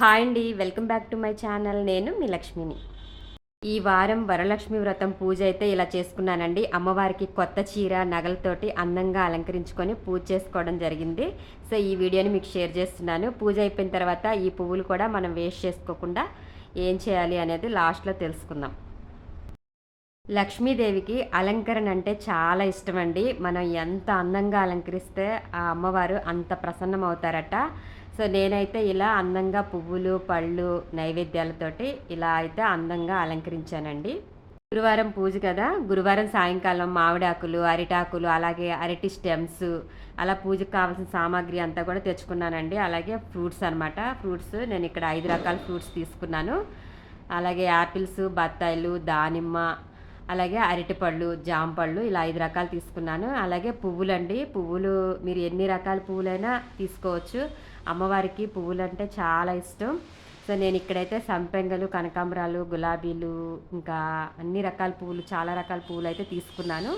Hi అండి welcome back to my channel. నేను మీ లక్ష్మిని. ఈ వారం వరలక్ష్మి వ్రతం పూజ అయితే ఇలా చేసుకున్నానండి. అమ్మవారికి కొత్త చీర నగలతోటి అందంగా అలంకరించుకొని పూజ చేసుకోవడం జరిగింది. సో ఈ వీడియోని మీకు షేర్ చేస్తున్నాను. పూజ అయిపోయిన తర్వాత ఈ పువ్వులు కూడా మనం వేస్ట్ చేసుకోకుండా ఏం చేయాలి అనేది లాస్ట్లో తెలుసుకుందాం. లక్ష్మీదేవికి అలంకరణ అంటే చాలా ఇష్టం అండి మనం ఎంత అందంగా అలంకరిస్తే ఆ అమ్మవారు అంత ప్రసన్నం అవుతారట సో నేనైతే ఇలా అందంగా పువ్వులు పళ్ళు నైవేద్యాలతోటి ఇలా అయితే అందంగా అలంకరించానండి. గురువారం పూజ కదా. గురువారం సాయంకాలం మామిడాకులు అరిటాకులు అలాగే అరటి స్టెమ్స్ అలా పూజకు కావాల్సిన సామాగ్రి అంతా కూడా తెచ్చుకున్నానండి. అలాగే ఫ్రూట్స్ అనమాట ఫ్రూట్స్ నేను ఇక్కడ ఐదు రకాల ఫ్రూట్స్ తీసుకున్నాను. అలాగే యాపిల్స్ బత్తాయిలు దానిమ్మ అలాగే అరటిపళ్ళు జాంపళ్ళు ఇలా ఐదు రకాలు తీసుకున్నాను. అలాగే పువ్వులండి. పువ్వులు మీరు ఎన్ని రకాల పువ్వులైనా తీసుకోవచ్చు. అమ్మవారికి పువ్వులు అంటే చాలా ఇష్టం. సో నేను ఇక్కడైతే సంపెంగలు కనకాంబరాలు గులాబీలు ఇంకా అన్ని రకాల పువ్వులు చాలా రకాల పువ్వులు అయితే తీసుకున్నాను.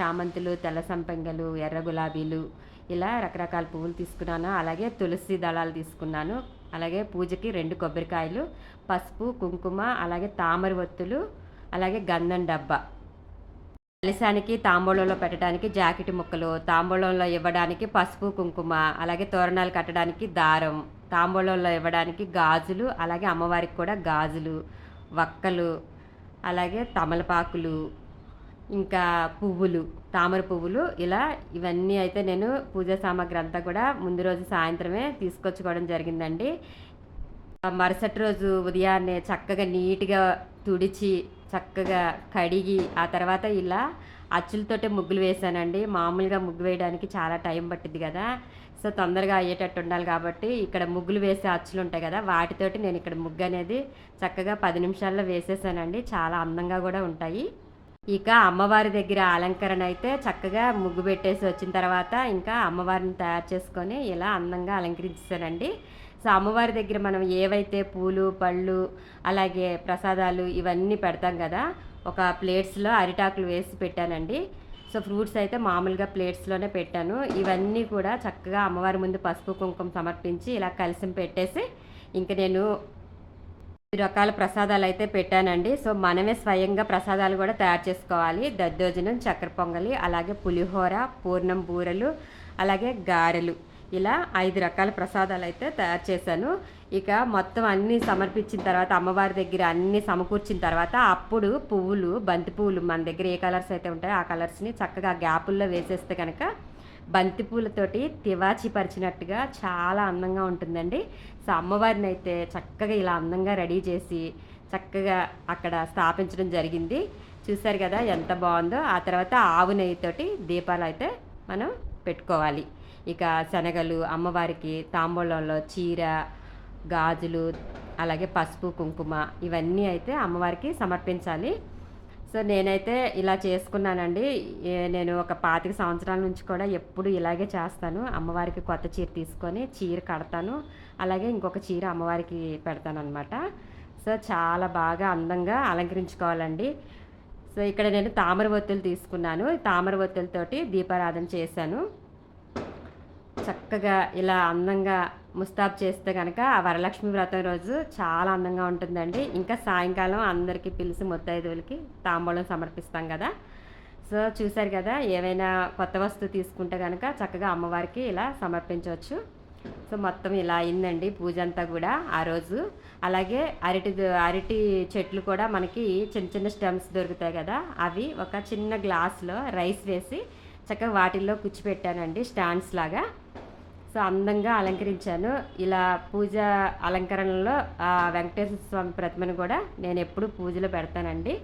చామంతులు తెల్ల సంపెంగలు ఎర్ర గులాబీలు ఇలా రకరకాల పువ్వులు తీసుకున్నాను. అలాగే తులసి దళాలు తీసుకున్నాను. అలాగే పూజకి రెండు కొబ్బరికాయలు పసుపు కుంకుమ అలాగే తామర ఒత్తులు అలాగే గంధం డబ్బా. కలిశానికి తాంబూలంలో పెట్టడానికి జాకెట్ ముక్కలు తాంబూలంలో ఇవ్వడానికి పసుపు కుంకుమ అలాగే తోరణాలు కట్టడానికి దారం తాంబూలంలో ఇవ్వడానికి గాజులు అలాగే అమ్మవారికి కూడా గాజులు వక్కలు అలాగే తమలపాకులు ఇంకా పువ్వులు తామర పువ్వులు. ఇలా ఇవన్నీ అయితే నేను పూజా సామాగ్రి అంతా కూడా ముందు రోజు సాయంత్రమే తీసుకొచ్చుకోవడం జరిగిందండి. మరుసటి రోజు ఉదయాన్నే చక్కగా నీట్గా తుడిచి చక్కగా కడిగి ఆ తర్వాత ఇలా అచ్చులతోటే ముగ్గులు వేశానండి. మామూలుగా ముగ్గు వేయడానికి చాలా టైం పట్టింది కదా. సో తొందరగా అయ్యేటట్టు ఉండాలి కాబట్టి ఇక్కడ ముగ్గులు వేసే అచ్చులు ఉంటాయి కదా వాటితోటి నేను ఇక్కడ ముగ్గు అనేది చక్కగా పది నిమిషాల్లో వేసేసానండి. చాలా అందంగా కూడా ఉంటాయి. ఇక అమ్మవారి దగ్గర అలంకరణ అయితే చక్కగా ముగ్గు పెట్టేసి వచ్చిన తర్వాత ఇంకా అమ్మవారిని తయారు చేసుకొని ఇలా అందంగా అలంకరించానండి సో అమ్మవారి దగ్గర మనం ఏవైతే పూలు పళ్ళు అలాగే ప్రసాదాలు ఇవన్నీ పెడతాం కదా ఒక ప్లేట్స్లో అరిటాకులు వేసి పెట్టానండి. సో ఫ్రూట్స్ అయితే మామూలుగా ప్లేట్స్లోనే పెట్టాను. ఇవన్నీ కూడా చక్కగా అమ్మవారి ముందు పసుపు కుంకుమ సమర్పించి ఇలా కలిసి పెట్టేసి ఇంక నేను రకాల ప్రసాదాలు అయితే పెట్టానండి. సో మనమే స్వయంగా ప్రసాదాలు కూడా తయారు చేసుకోవాలి. దద్దోజనం చక్కెర పొంగలి అలాగే పులిహోర పూర్ణం బూరెలు అలాగే గారెలు. ఇలా ఐదు రకాల ప్రసాదాలు అయితే తయారు చేశాను. ఇక మొత్తం అన్నీ సమర్పించిన తర్వాత అమ్మవారి దగ్గర అన్నీ సమకూర్చిన తర్వాత అప్పుడు పువ్వులు బంతి పువ్వులు మన దగ్గర ఏ కలర్స్ అయితే ఉంటాయో ఆ కలర్స్ని చక్కగా గ్యాపుల్లో వేసేస్తే కనుక బంతి పూలతోటి తివాచి పరిచినట్టుగా చాలా అందంగా ఉంటుందండి. సో అమ్మవారిని అయితే చక్కగా ఇలా అందంగా రెడీ చేసి చక్కగా అక్కడ స్థాపించడం జరిగింది. చూసారు కదా ఎంత బాగుందో. ఆ తర్వాత ఆవు నెయ్యితోటి దీపాలు అయితే మనం పెట్టుకోవాలి. ఇక శనగలు అమ్మవారికి తాంబూలంలో చీర గాజులు అలాగే పసుపు కుంకుమ ఇవన్నీ అయితే అమ్మవారికి సమర్పించాలి. సో నేనైతే ఇలా చేసుకున్నానండి. నేను ఒక పాతిక సంవత్సరాల నుంచి కూడా ఎప్పుడు ఇలాగే చేస్తాను. అమ్మవారికి కొత్త చీర తీసుకొని చీర కడతాను. అలాగే ఇంకొక చీర అమ్మవారికి పెడతాను అనమాట సో చాలా బాగా అందంగా అలంకరించుకోవాలండి. సో ఇక్కడ నేను తామర ఒత్తులు తీసుకున్నాను. తామర ఒత్తులతోటి దీపారాధన చేశాను. చక్కగా ఇలా అందంగా ముస్తాబ్ చేస్తే కనుక ఆ వరలక్ష్మి వ్రతం రోజు చాలా అందంగా ఉంటుందండి. ఇంకా సాయంకాలం అందరికీ పిలిచి ముత్తైదువులకి తాంబూలం సమర్పిస్తాం కదా. సో చూశారు కదా ఏవైనా కొత్త వస్తువు తీసుకుంటే కనుక చక్కగా అమ్మవారికి ఇలా సమర్పించవచ్చు. సో మొత్తం ఇలా అయిందండి పూజ అంతా కూడా ఆ రోజు. అలాగే అరటి అరటి చెట్లు కూడా మనకి చిన్న చిన్న స్టెమ్స్ దొరుకుతాయి కదా అవి ఒక చిన్న గ్లాస్లో రైస్ వేసి చక్కగా వాటిల్లో కూర్చిపెట్టానండి స్టాండ్స్ లాగా. సో అందంగా అలంకరించాను. ఇలా పూజ అలంకరణలో ఆ వెంకటేశ్వర స్వామి ప్రతిమను కూడా నేను ఎప్పుడు పూజలో పెడతానండి.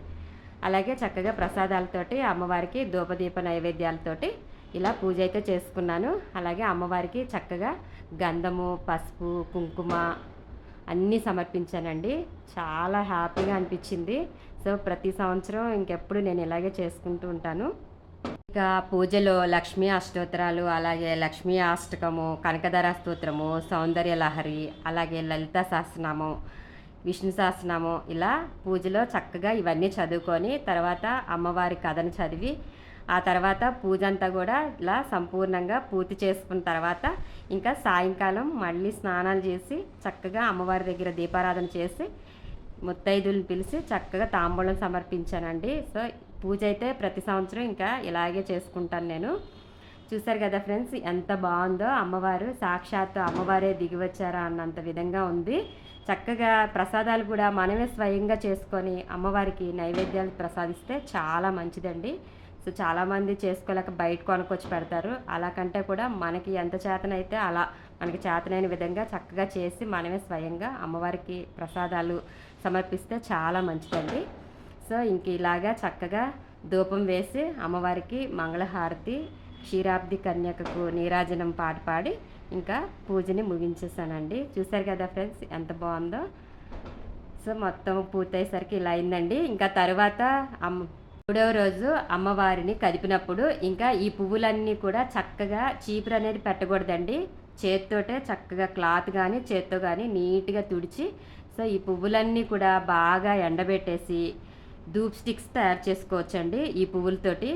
అలాగే చక్కగా ప్రసాదాలతోటి అమ్మవారికి ధూపదీప నైవేద్యాలతోటి ఇలా పూజ అయితే చేసుకున్నాను. అలాగే అమ్మవారికి చక్కగా గంధము పసుపు కుంకుమ అన్నీ సమర్పించానండి. చాలా హ్యాపీగా అనిపించింది. సో ప్రతి సంవత్సరం ఇంకెప్పుడు నేను ఇలాగే చేసుకుంటూ ఉంటాను. ఇక పూజలో లక్ష్మీ అష్టోత్తరాలు అలాగే లక్ష్మీ అష్టకము కనకధర స్తోత్రము సౌందర్య లహరి అలాగే లలిత సహస్రనామం విష్ణు సహస్రనామం ఇలా పూజలో చక్కగా ఇవన్నీ చదువుకొని తర్వాత అమ్మవారి కథను చదివి ఆ తర్వాత పూజ అంతా కూడా ఇలా సంపూర్ణంగా పూర్తి చేసుకున్న తర్వాత ఇంకా సాయంకాలం మళ్ళీ స్నానాలు చేసి చక్కగా అమ్మవారి దగ్గర దీపారాధన చేసి ముత్తైదులను పిలిచి చక్కగా తాంబూలం సమర్పించానండి. సో పూజ అయితే ప్రతి సంవత్సరం ఇంకా ఇలాగే చేసుకుంటాను నేను. చూసారు కదా ఫ్రెండ్స్ ఎంత బాగుందో అమ్మవారు సాక్షాత్తు అమ్మవారే దిగి వచ్చారా అన్నంత విధంగా ఉంది. చక్కగా ప్రసాదాలు కూడా మనమే స్వయంగా చేసుకొని అమ్మవారికి నైవేద్యాలు ప్రసాదిస్తే చాలా మంచిదండి. సో చాలామంది చేసుకోలేక బయట కొనుక్కొచ్చి పెడతారు. అలా కంటే కూడా మనకి ఎంత చేతనైతే అలా మనకి చేతనైన విధంగా చక్కగా చేసి మనమే స్వయంగా అమ్మవారికి ప్రసాదాలు సమర్పిస్తే చాలా మంచిదండి. సో ఇంక ఇలాగా చక్కగా ధూపం వేసి అమ్మవారికి మంగళహారతి క్షీరాబ్ది కన్యకకు నీరాజనం పాట పాడి ఇంకా పూజని ముగించేసానండి చూసారు కదా ఫ్రెండ్స్ ఎంత బాగుందో. సో మొత్తం పూర్తయ్యేసరికి ఇలా అయిందండి. ఇంకా తర్వాత అమ్మ మూడవ రోజు అమ్మవారిని కదిపినప్పుడు ఇంకా ఈ పువ్వులన్నీ కూడా చక్కగా చీపురు అనేది పెట్టకూడదండి. చేత్తోటే చక్కగా క్లాత్ కానీ చేత్తో కానీ నీట్గా తుడిచి సో ఈ పువ్వులన్నీ కూడా బాగా ఎండబెట్టేసి ధూప్ స్టిక్స్ తయారు చేసుకోవచ్చండి ఈ పువ్వులతోటి.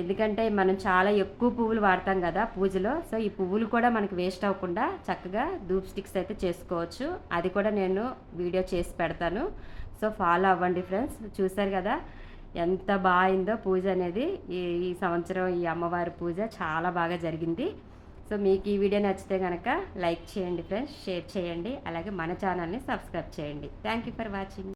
ఎందుకంటే మనం చాలా ఎక్కువ పువ్వులు వాడతాం కదా పూజలో సో ఈ పువ్వులు కూడా మనకి వేస్ట్ అవ్వకుండా చక్కగా ధూప్ స్టిక్స్ అయితే చేసుకోవచ్చు. అది కూడా నేను వీడియో చేసి పెడతాను. సో ఫాలో అవ్వండి ఫ్రెండ్స్. చూసారు కదా ఎంత బాగుందో పూజ అనేది. ఈ ఈ సంవత్సరం ఈ అమ్మవారి పూజ చాలా బాగా జరిగింది. సో మీకు ఈ వీడియో నచ్చితే కనుక లైక్ చేయండి ఫ్రెండ్స్ షేర్ చేయండి. అలాగే మన ఛానల్ని సబ్స్క్రైబ్ చేయండి. Thank you for watching.